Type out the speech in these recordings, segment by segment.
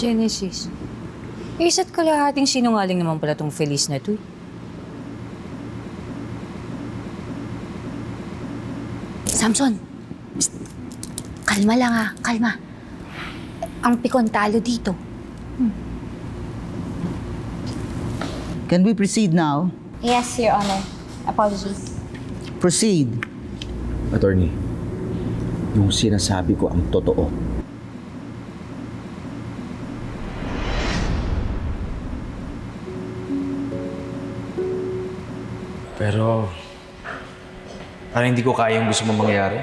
Genesis. Isa't kalahating sinungaling naman pala tong Feliz na to. eh. Samson, psst. kalma lang ha, kalma. Ang pikon talo dito. Can we proceed now? Yes, Your Honor. Apologies. Proceed. Attorney, yung sinasabi ko ang totoo. Pero, parang hindi ko kaya yung gusto mong mangyari.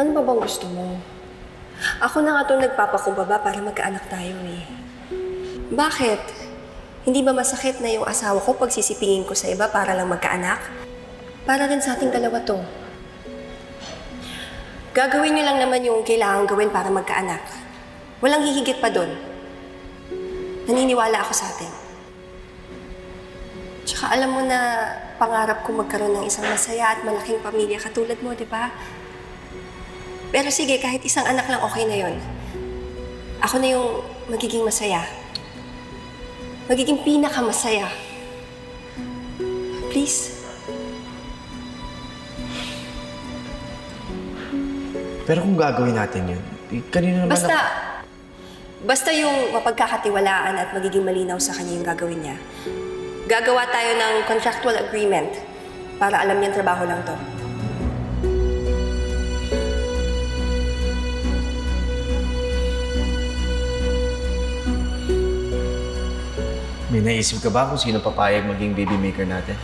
Ano ba bang gusto mo? Ako na nga itong nagpapakumbaba para magkaanak tayo eh. Bakit? Hindi ba masakit na yung asawa ko pag sisipingin ko sa iba para lang magkaanak? Para rin sa ating dalawa to. Gagawin niyo lang naman yung kailangan gawin para magkaanak. Walang hihigit pa doon. Naniniwala ako sa atin. Tsaka alam mo na pangarap ko magkaroon ng isang masaya at malaking pamilya katulad mo, di ba? Pero sige, kahit isang anak lang okay na yon. Ako na yung magiging masaya. Magiging pinakamasaya. Please? Pero kung gagawin natin yun, eh, kanina naman Basta, ako- basta yung mapagkakatiwalaan at magiging malinaw sa kanya yung gagawin niya. Gagawa tayo ng contractual agreement para alam niyang trabaho lang to. May naisip ka ba kung sino papayag maging baby maker natin?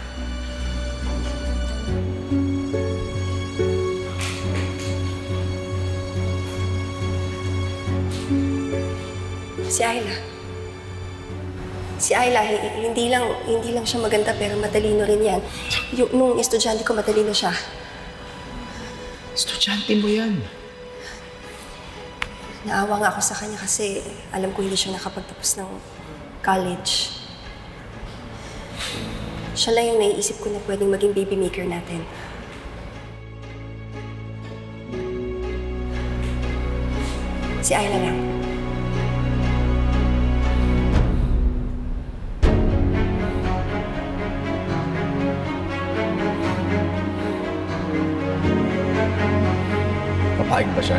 Si Ayla. Si Ayla, hi- hindi lang, hindi lang siya maganda pero matalino rin yan. Yung, nung estudyante ko, matalino siya. Estudyante mo yan. Naawa nga ako sa kanya kasi alam ko hindi siya nakapagtapos ng college. Siya lang yung naiisip ko na pwedeng maging baby maker natin. Si Ayla lang. Papayag ba siya?